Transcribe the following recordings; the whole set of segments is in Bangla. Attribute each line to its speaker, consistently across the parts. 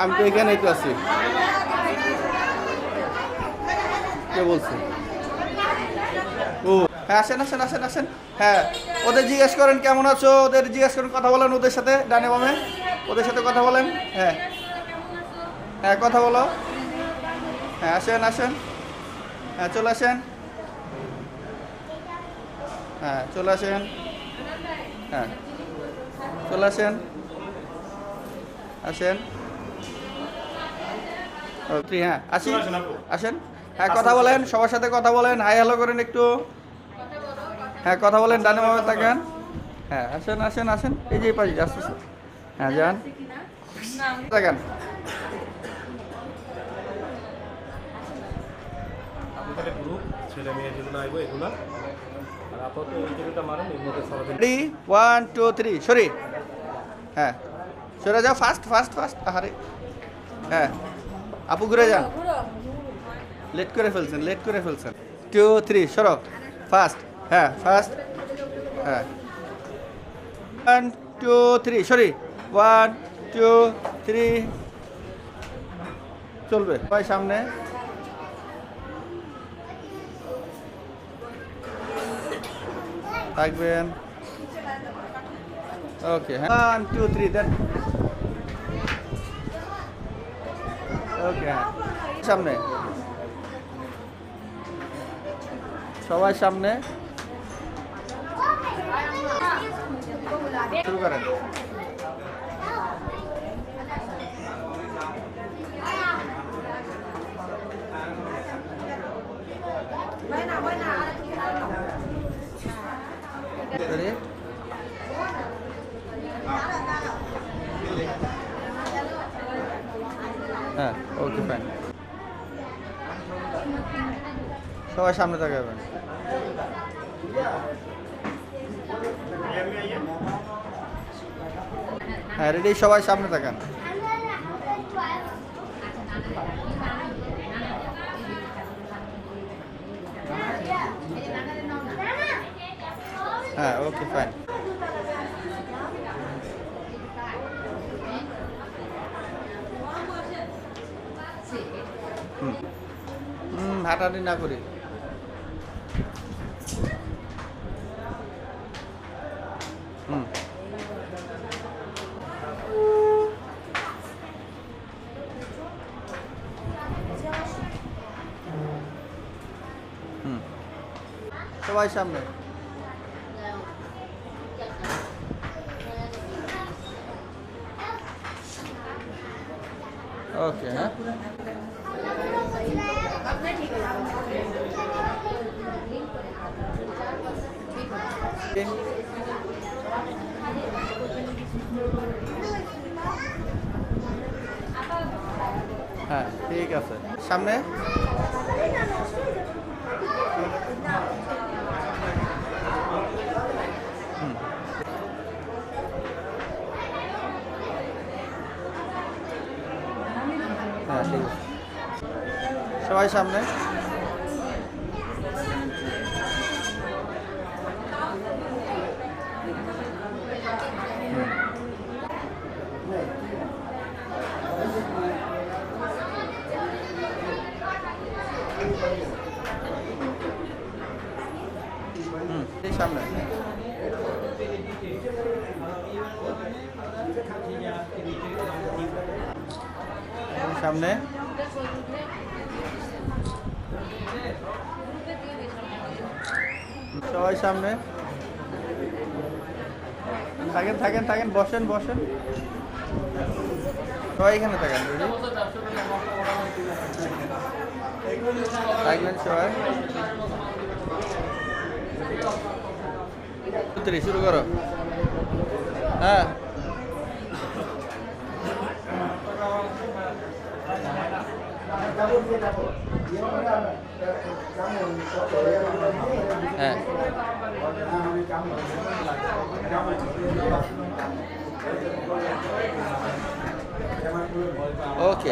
Speaker 1: আমি তো এখানেই তো আছি। কে বলছে? ও হ্যাঁ আসেন আসেন আসেন আসেন। হ্যাঁ ওদের জিজ্ঞেস করেন, কেমন আছো? ওদের জিজ্ঞেস করেন, কথা বলেন ওদের সাথে, ডানে বামে। ওদের সাথে কথা বলেন। হ্যাঁ। হ্যাঁ কথা বলো। হ্যাঁ আসেন আসেন। হ্যাঁ চলে আসেন। হ্যাঁ চলে আসেন। হ্যাঁ চলে আসেন। আসেন। হ্যাঁ আসি। আসেন হ্যাঁ কথা বলেন সবার সাথে কথা বলেন। হাই হ্যালো করেন একটু। হ্যাঁ কথা বলেন ডানে বামে তাকান হ্যাঁ আসেন আসেন আসেন। এই যে পাশে আস্তে আস্তে। হ্যাঁ যান। তাকান ready one two three sorry হ্যাঁ সরে যাও ফাস্ট ফাস্ট ফাস্ট আহারে। হ্যাঁ। আপু ঘুরে যান। লেট করে ফেলছেন লেট করে ফেলছেন। টু থ্রি সরো। ফাস্ট হ্যাঁ ফাস্ট হ্যাঁ। One two three sorry one two three চলবে, সবাই সামনে। থাকবেন। ওকে হ্যাঁ। One two three then okay হ্যাঁ সামনে। সবাই সামনে। শুরু করেন। Ready? হ্যাঁ ওকে ফাইন সবাই সামনে তাকাবেন। হ্যাঁ রেডি সবাই সামনে তাকান। হ্যাঁ ওকে ফাইন হুম। হুম, হাঁটাহাঁটি না করি। হুম হুম সবাই সামনে ওকে হ্যাঁ হ্যাঁ ঠিক আছে। সামনে? হ্যাঁ সবাই সামনে? সামনে। সামনে সবাই সামনে। থাকেন থাকেন থাকেন বসেন বসেন। সবাই এখানে থাকেন থাকবেন সবাই সূত্রি শুরু করো হ্যাঁ হ্যাঁ ওকে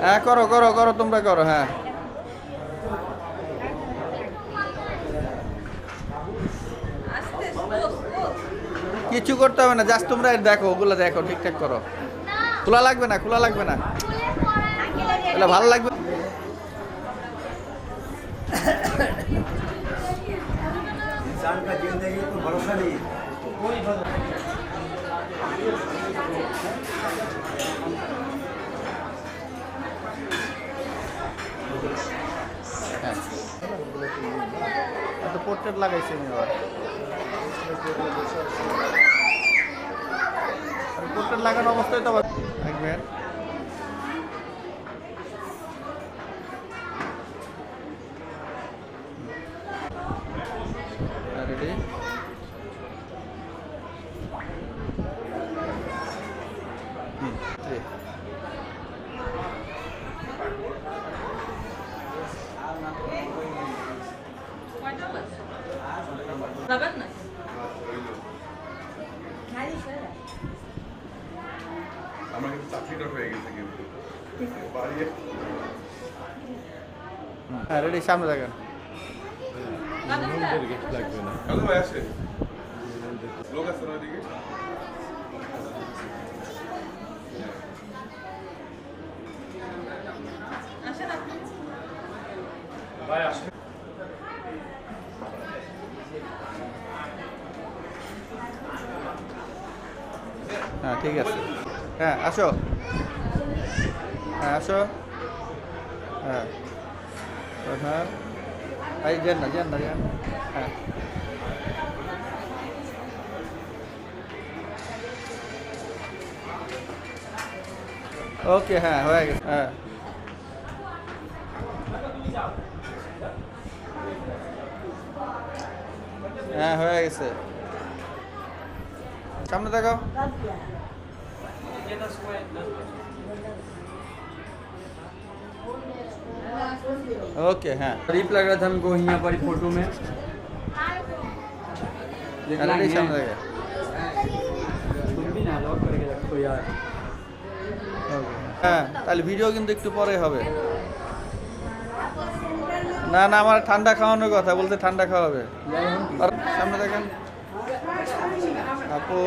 Speaker 1: হ্যাঁ করো করো করো তোমরা করো হ্যাঁ
Speaker 2: আস্তে
Speaker 1: কিছু করতে হবে না জাস্ট তোমরা দেখো ওগুলো দেখো ঠিকঠাক করো খোলা লাগবে না খোলা লাগবে না তাহলে ভালো লাগবে
Speaker 2: इंसान का जिंदगी को भरोसा नहीं है
Speaker 1: হ্যাঁ তো পোর্ট্রেট লাগাইছে আমি আবার। পোর্ট্রেট লাগানো অবস্থায় তো আবার দেখবেন রেডি হুম
Speaker 3: যাবেন না
Speaker 4: আমার কিন্তু চাকরিটা হয়ে গেছে কিন্তু বাড়ি
Speaker 1: হ্যাঁ রেডি সামনে দেখেন
Speaker 5: লাগবে না
Speaker 4: আসে লোক আছে না
Speaker 3: আপনি
Speaker 5: ভাই আসেন
Speaker 1: হ্যাঁ ঠিক আছে হ্যাঁ আসো হ্যাঁ আসো হ্যাঁ হ্যাঁ এই যান না যান না যান হ্যাঁ ওকে হ্যাঁ হয়ে গেছে হ্যাঁ হ্যাঁ হয়ে গেছে সামনে দেখাও ओके हाँ
Speaker 2: करीब लग रहा था हमको यहाँ पर फोटो में लेकिन
Speaker 1: रेडी
Speaker 2: नहीं
Speaker 1: सामने
Speaker 2: है।
Speaker 1: देखा
Speaker 2: तुम भी ना लॉक करके रखो यार
Speaker 1: হ্যাঁ তাহলে ভিডিও কিন্তু একটু পরে হবে না না আমার ঠান্ডা খাওয়ানোর কথা বলতে ঠান্ডা খাওয়াবে। সামনে দেখেন। আপু